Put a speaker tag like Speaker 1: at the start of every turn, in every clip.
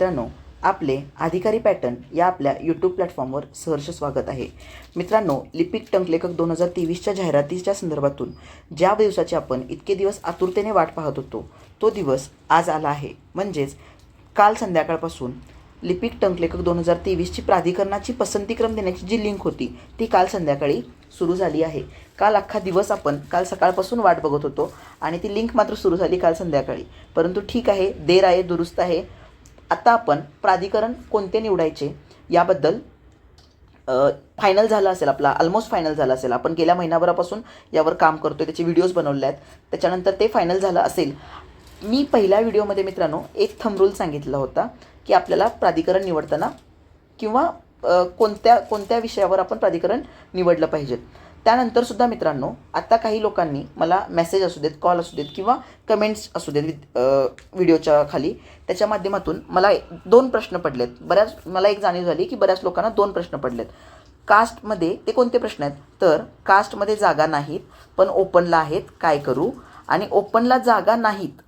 Speaker 1: मित्रांनो आपले अधिकारी पॅटर्न या आपल्या यूट्यूब प्लॅटफॉर्मवर सहर्ष स्वागत आहे. मित्रांनो लिपिक टंकलेखक दोन हजार तेवीसच्या जाहिरातीच्या संदर्भातून ज्या दिवसाची आपण इतके दिवस आतुरतेने वाट पाहत होतो तो दिवस आज आला आहे. म्हणजेच काल संध्याकाळपासून लिपिक टंकलेखक दोन हजार तेवीसची प्राधिकरणाची पसंतीक्रम देण्याची जी लिंक होती ती काल संध्याकाळी सुरू झाली आहे. काल अख्खा दिवस आपण काल सकाळपासून वाट बघत होतो आणि ती लिंक मात्र सुरू झाली काल संध्याकाळी. परंतु ठीक आहे देर आहे दुरुस्त आहे. आता आपण प्राधिकरण कोणते निवडायचे याबद्दल फायनल झालं असेल आपला ऑलमोस्ट फायनल झालं असेल. आपण गेल्या महिनाभरापासून यावर काम करतोय त्याचे व्हिडिओज बनवले आहेत. त्याच्यानंतर ते फायनल झालं असेल. मी पहिल्या व्हिडिओमध्ये मित्रांनो एक थंबरूल सांगितला होता की आपल्याला प्राधिकरण निवडताना किंवा कोणत्या कोणत्या विषयावर आपण प्राधिकरण निवडलं पाहिजे. त्यानंतर सुद्धा मित्रांनो आता काही लोकांनी मला मेसेज असू देत कॉल असू देत किंवा कमेंट्स असू देत व्हिडिओच्या खाली. त्याच्या माध्यमातून मला दोन प्रश्न पडलेत. बऱ्याच मला एक जाणीव झाली की बऱ्याच लोकांना दोन प्रश्न पडलेत. कास्टमध्ये ते कोणते प्रश्न आहेत? तर कास्टमध्ये जागा नाहीत पण ओपनला आहेत काय करू? आणि ओपनला जागा नाहीत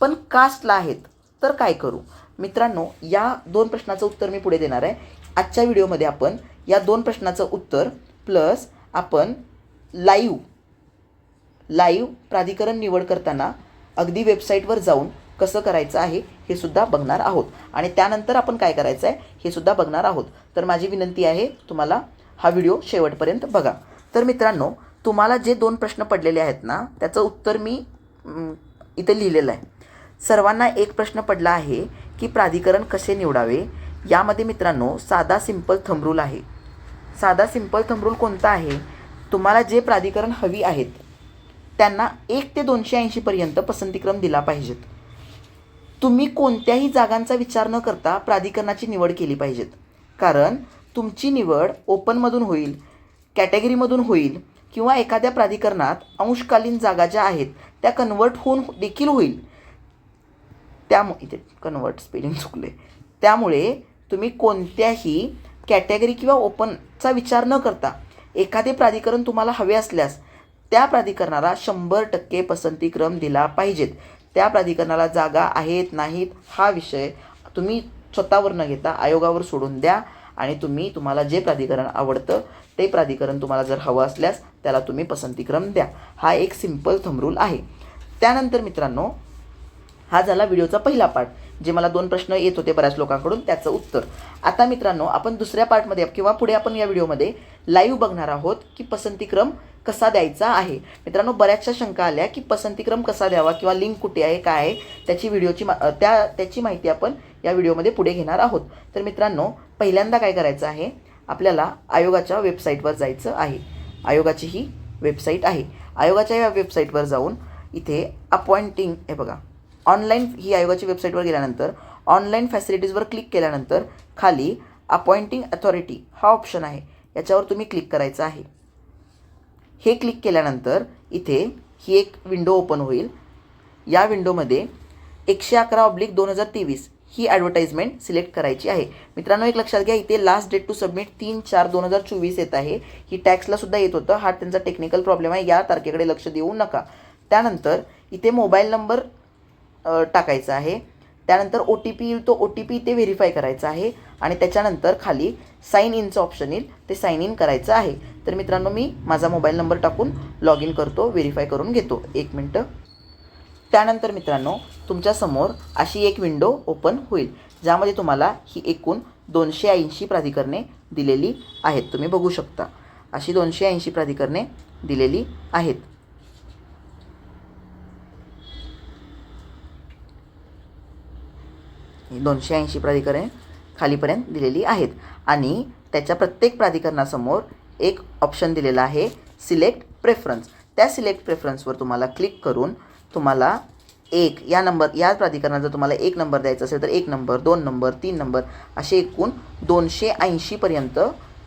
Speaker 1: पण कास्टला आहेत तर काय करू? मित्रांनो या दोन प्रश्नाचं उत्तर मी पुढे देणार आहे. आजच्या व्हिडिओमध्ये आपण या दोन प्रश्नाचं उत्तर प्लस आपण लाईव्ह लाईव्ह प्राधिकरण निवड करताना अगदी वेबसाईटवर जाऊन कसं करायचं आहे हे सुद्धा बघणार आहोत. आणि त्यानंतर आपण काय करायचं आहे हे सुद्धा बघणार आहोत. तर माझी विनंती आहे तुम्हाला हा व्हिडिओ शेवटपर्यंत बघा. तर मित्रांनो तुम्हाला जे दोन प्रश्न पडलेले आहेत ना त्याचं उत्तर मी इथं इथे लिहिलेलं आहे. सर्वांना एक प्रश्न पडला आहे की प्राधिकरण कसे निवडावे? यामध्ये मित्रांनो साधा सिंपल थंबरूल आहे. साधा सिंपल थंबरूल कोणता आहे? तुम्हाला जे प्राधिकरण हवी आहेत त्यांना एक ते दोनशे ऐंशीपर्यंत पसंतीक्रम दिला पाहिजेत. तुम्ही कोणत्याही जागांचा विचार न करता प्राधिकरणाची निवड केली पाहिजेत. कारण तुमची निवड ओपनमधून होईल कॅटेगरीमधून होईल किंवा एखाद्या प्राधिकरणात अंशकालीन जागा ज्या आहेत त्या कन्वर्ट होऊन देखील होईल. त्यामुळे इथे कन्वर्ट स्पेलिंग चुकले त्यामुळे तुम्ही कोणत्याही कॅटेगरी किंवा ओपनचा विचार न करता एखादे प्राधिकरण तुम्हाला हवे असल्यास त्या प्राधिकरणाला शंभर टक्के पसंतीक्रम दिला पाहिजेत. त्या प्राधिकरणाला जागा आहेत नाहीत हा विषय तुम्ही स्वतःवर न घेता आयोगावर सोडून द्या आणि तुम्ही तुम्हाला जे प्राधिकरण आवडतं ते प्राधिकरण तुम्हाला जर हवं असल्यास त्याला तुम्ही पसंतीक्रम द्या. हा एक सिंपल थंबरूल आहे. त्यानंतर मित्रांनो हा झाला व्हिडिओचा पहिला पार्ट जे मला दोन प्रश्न येत होते बऱ्याच लोकांकडून त्याचं उत्तर. आता मित्रांनो आपण दुसऱ्या पार्टमध्ये किंवा पुढे आपण या व्हिडिओमध्ये लाईव्ह बघणार आहोत की पसंतीक्रम कसा द्यायचा आहे. मित्रांनो बऱ्याचशा शंका आल्या की पसंतीक्रम कसा द्यावा किंवा लिंक कुठे आहे काय आहे त्याची व्हिडिओची मा त्या त्याची माहिती आपण या व्हिडिओमध्ये पुढे घेणार आहोत. तर मित्रांनो पहिल्यांदा काय करायचं आहे आपल्याला आयोगाच्या वेबसाईटवर जायचं आहे. आयोगाची ही वेबसाईट आहे. आयोगाच्या या वेबसाईटवर जाऊन इथे अपॉइंटिंग हे बघा ऑनलाईन ही आयोगाची वेबसाईटवर गेल्यानंतर ऑनलाईन फॅसिलिटीजवर क्लिक केल्यानंतर खाली अपॉइंटिंग अथॉरिटी हा ऑप्शन आहे. याच्यावर तुम्ही क्लिक करायचं आहे. हे क्लिक केल्यानंतर इथे ही एक विंडो ओपन होईल. या विंडोमध्ये एकशे अकरा ऑब्लिक दोन हजार तेवीस ही ॲडव्हर्टाईजमेंट सिलेक्ट करायची आहे. मित्रांनो एक लक्षात घ्या इथे लास्ट डेट टू सबमिट तीन चार दोन हजार चोवीस येत आहे. ही टॅक्सला सुद्धा येत होतं. हा त्यांचा टेक्निकल प्रॉब्लेम आहे. या तारखेकडे लक्ष देऊ नका. त्यानंतर इथे मोबाईल नंबर टाकायचं आहे. त्यानंतर ओ टी पी येईल तो ओ टी पी ते व्हेरीफाय करायचा आहे आणि त्याच्यानंतर खाली साईन इनचं ऑप्शन येईल ते साईन इन करायचं आहे. तर मित्रांनो मी माझा मोबाईल नंबर टाकून लॉग इन करतो व्हेरीफाय करून घेतो. एक मिनटं. त्यानंतर मित्रांनो तुमच्यासमोर अशी एक विंडो ओपन होईल ज्यामध्ये तुम्हाला ही एकूण दोनशे ऐंशी प्राधिकरणे दिलेली आहेत. तुम्ही बघू शकता. अशी दोनशे ऐंशी प्राधिकरणे दिलेली आहेत. दोनशे ऐंशी प्राधिकरणे खालीपर्यंत दिलेली आहेत. आणि त्याच्या प्रत्येक प्राधिकरणासमोर एक ऑप्शन दिलेला आहे सिलेक्ट प्रेफरन्स त्या सिलेक्ट प्रेफरन्सवर तुम्हाला क्लिक करून तुम्हाला एक या नंबर या प्राधिकरणात जर तुम्हाला एक नंबर द्यायचा असेल तर एक नंबर दोन नंबर तीन नंबर असे एकूण दोनशे ऐंशीपर्यंत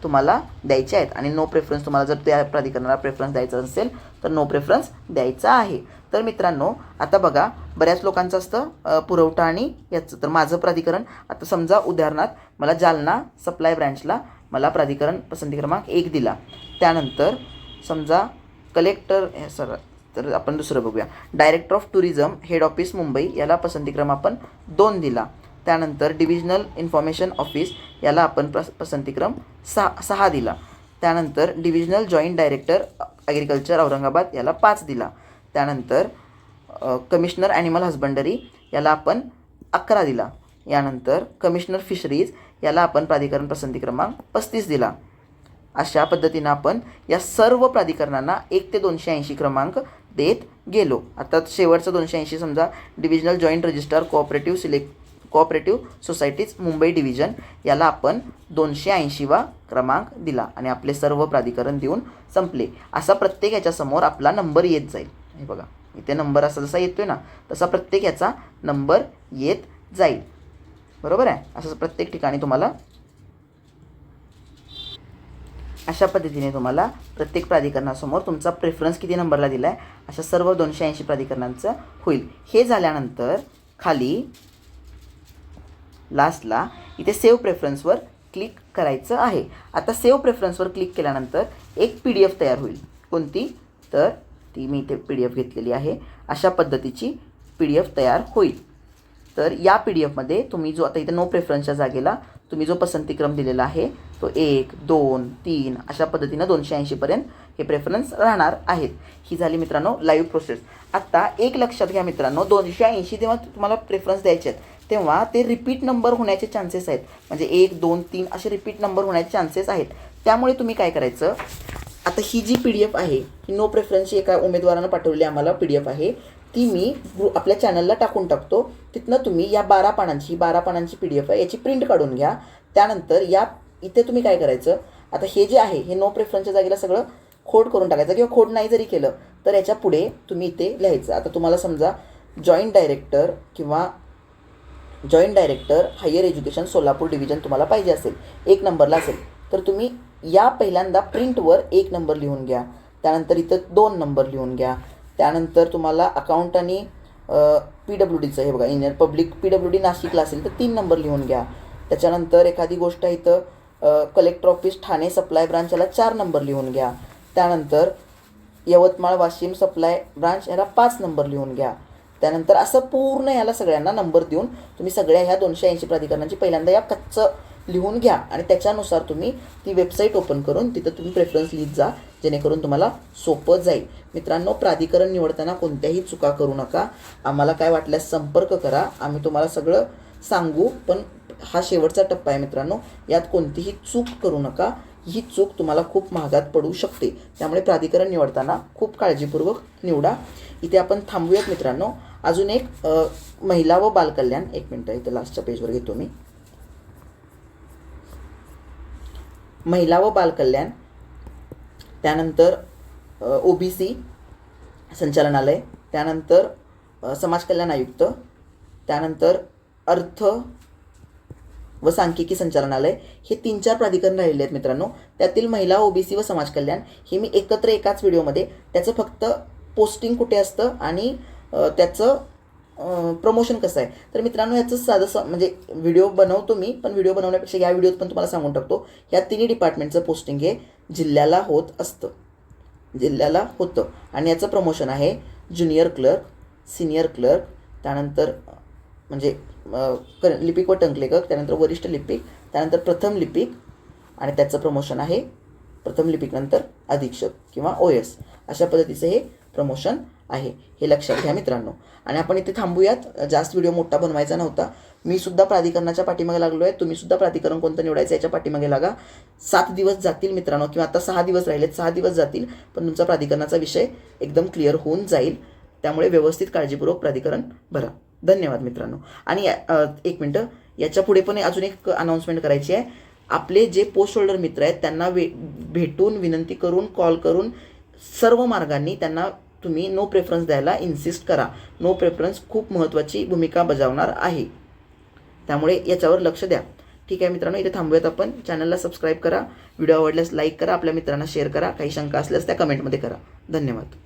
Speaker 1: तुम्हाला द्यायचे आहेत. आणि नो प्रेफरन्स तुम्हाला जर त्या प्राधिकरणाला प्रेफरन्स द्यायचा असेल तर नो प्रेफरन्स द्यायचा आहे. तर मित्रांनो आता बघा बऱ्याच लोकांचं असतं पुरवठा आणि याचं. तर माझं प्राधिकरण आता समजा उदाहरणार्थ मला जालना सप्लाय ब्रँचला मला प्राधिकरण पसंती क्रमांक एक दिला. त्यानंतर समजा कलेक्टर हे सर तर आपण दुसरं बघूया. Director of tourism head office Mumbai याला पसंतीक्रम आपण दोन दिला. त्यानंतर डिव्हिजनल इन्फॉर्मेशन ऑफिस याला आपण प्रस पसंतीक्रम सहा सहा दिला. त्यानंतर divisional joint director agriculture Aurangabad याला पाच दिला. त्यानंतर कमिशनर ॲनिमल हजबंडरी याला आपण अकरा दिला. यानंतर कमिशनर फिशरीज याला आपण प्राधिकरण पसंती क्रमांक पस्तीस दिला. अशा पद्धतीनं आपण या सर्व प्राधिकरणांना एक ते दोनशे ऐंशी क्रमांक देत गेलो. आता शेवटचं दोनशे ऐंशी समजा divisional joint registrar cooperative select cooperative societies Mumbai division याला आपण दोनशे ऐंशीवा क्रमांक दिला आणि आपले सर्व प्राधिकरण देऊन संपले. असा प्रत्येक याच्यासमोर आपला नंबर येत जाईल. हे बघा. इथे नंबर असा जसा येतो आहे ना तसा प्रत्येक याचा नंबर येत जाईल. बरोबर आहे? असं प्रत्येक ठिकाणी तुम्हाला अशा पद्धतीने तुम्हाला प्रत्येक प्राधिकरणासमोर तुमचा प्रेफरन्स किती नंबरला दिला आहे अशा सर्व दोनशे ऐंशी प्राधिकरणांचं होईल. हे झाल्यानंतर खाली लास्टला इथे सेव्ह प्रेफरन्सवर क्लिक करायचं आहे. आता सेव्ह प्रेफरन्सवर क्लिक केल्यानंतर एक पी डी एफ तयार होईल. कोणती? तर ती मी इथे पी डी एफ घेतलेली आहे. अशा पद्धतीची पी डी एफ तयार होईल. तर या पी डी एफमध्ये तुम्ही जो आता इथे नो प्रेफरन्सच्या जागेला तुम्ही जो पसंतीक्रम दिलेला आहे तो एक दोन तीन अशा पद्धतीनं दोनशे ऐंशीपर्यंत हे प्रेफरन्स राहणार आहेत. ही झाली मित्रांनो लाईव्ह प्रोसेस आत्ता एक लक्षात घ्या मित्रांनो दोनशे ऐंशी जेव्हा तुम्हाला प्रेफरन्स द्यायचे आहेत तेव्हा ते रिपीट नंबर होण्याचे चान्सेस आहेत. म्हणजे एक दोन तीन असे रिपीट नंबर होण्याचे चान्सेस आहेत. त्यामुळे तुम्ही काय करायचं? आता ही जी पी डी एफ आहे ही नो प्रेफरन्सची एका उमेदवारानं पाठवलेली आम्हाला पी डी एफ आहे ती मी ग्रु आपल्या चॅनलला टाकून टाकतो. तिथनं तुम्ही या बारा पानांची बारा पानांची पी डी एफ आहे याची प्रिंट काढून घ्या. त्यानंतर या इथे तुम्ही काय करायचं आता हे जे आहे हे नो प्रेफरन्सच्या जागेला सगळं खोड करून टाकायचं. किंवा खोड नाही जरी केलं तर याच्यापुढे तुम्ही इथे लिहायचं. आता तुम्हाला समजा जॉईंट डायरेक्टर किंवा joint director higher education Solapur division तुम्हाला पाहिजे असेल एक नंबरला असेल तर तुम्ही या पहिल्यांदा प्रिंटवर एक नंबर लिहून घ्या. त्यानंतर इथं दोन नंबर लिहून घ्या. त्यानंतर तुम्हाला अकाउंट आणि पी डब्ल्यू डीचं हे बघा engineer public P W D नाशिकला असेल तर तीन नंबर लिहून घ्या. त्याच्यानंतर एखादी गोष्ट इथं collector office Thane supply branch याला चार नंबर लिहून घ्या. त्यानंतर यवतमाळ वाशिम सप्लाय ब्रांच याला पाच नंबर लिहून घ्या. त्यानंतर असं पूर्ण याला सगळ्यांना नंबर देऊन तुम्ही सगळ्या ह्या दोनशे ऐंशी प्राधिकरणांची पहिल्यांदा या कच्चं लिहून घ्या आणि त्याच्यानुसार तुम्ही ती वेबसाईट ओपन करून तिथं तुम्ही प्रेफरन्स लिहित जा जेणेकरून तुम्हाला सोपं जाईल. मित्रांनो प्राधिकरण निवडताना कोणत्याही चुका करू नका. आम्हाला काय वाटल्यास संपर्क करा. आम्ही तुम्हाला सगळं सांगू पण हा शेवटचा टप्पा आहे मित्रांनो. यात कोणतीही चूक करू नका. ही चूक तुम्हाला खूप महागात पडू शकते. त्यामुळे प्राधिकरण निवडताना खूप काळजीपूर्वक निवडा. इथे आपण थांबूयात मित्रांनो. अजून एक महिला व बालकल्याण. एक मिनटं इथे लास्टच्या पेजवर घेतो मी. महिला व बालकल्याण. त्यानंतर ओ बी सी संचालनालय. त्यानंतर समाज कल्याण आयुक्त. त्यानंतर अर्थ व सांख्यिकी संचालनालय. हे तीन चार प्राधिकरण राहिलेले आहेत मित्रांनो. त्यातील महिला ओबीसी व समाज कल्याण हे मी एकत्र एकाच व्हिडिओमध्ये त्याचं फक्त पोस्टिंग कुठे असतं आणि त्याचं प्रमोशन कसं आहे? तर मित्रांनो याचं साधं स म्हणजे व्हिडिओ बनवतो मी पण व्हिडिओ बनवण्यापेक्षा या व्हिडिओत पण तुम्हाला सांगून टाकतो. या तिन्ही डिपार्टमेंटचं पोस्टिंग हे जिल्ह्याला होत असतं. जिल्ह्याला होतं. आणि याचं प्रमोशन आहे ज्युनियर क्लर्क सिनियर क्लर्क त्यानंतर म्हणजे कर लिपिक व टंकलेखक त्यानंतर वरिष्ठ लिपिक त्यानंतर प्रथम लिपिक आणि त्याचं प्रमोशन आहे प्रथम लिपिकनंतर अधीक्षक किंवा ओ एस अशा पद्धतीचं हे प्रमोशन आहे हे लक्षात घ्या मित्रांनो. आणि आपण इथे थांबूयात. जास्त व्हिडिओ मोठा बनवायचा नव्हता. मी सुद्धा प्राधिकरणाच्या पाठीमागे लागलो आहे तुम्ही सुद्धा प्राधिकरण कोणतं निवडायचं याच्या पाठीमागे लागा. सात दिवस जातील मित्रांनो किंवा आता सहा दिवस राहिलेत. सहा दिवस जातील पण तुमचा प्राधिकरणाचा विषय एकदम क्लिअर होऊन जाईल. त्यामुळे व्यवस्थित काळजीपूर्वक प्राधिकरण भरा. धन्यवाद मित्रांनो. आणि या- एक मिनटं. याच्यापुढे पण अजून एक अनाऊन्समेंट करायची आहे. आपले जे पोस्ट होल्डर मित्र आहेत त्यांना वे भेटून विनंती करून कॉल करून सर्व मार्गांनी त्यांना तुम्ही नो प्रेफरन्स द्यायला इन्सिस्ट करा. नो प्रेफरन्स खूप महत्त्वाची भूमिका बजावणार आहे. त्यामुळे याच्यावर लक्ष द्या. ठीक आहे मित्रांनो इथे थांबूयात आपण. चॅनलला सबस्क्राईब करा. व्हिडिओ आवडल्यास लाईक करा. आपल्या मित्रांना शेअर करा. काही शंका असल्यास त्या कमेंटमध्ये करा. धन्यवाद.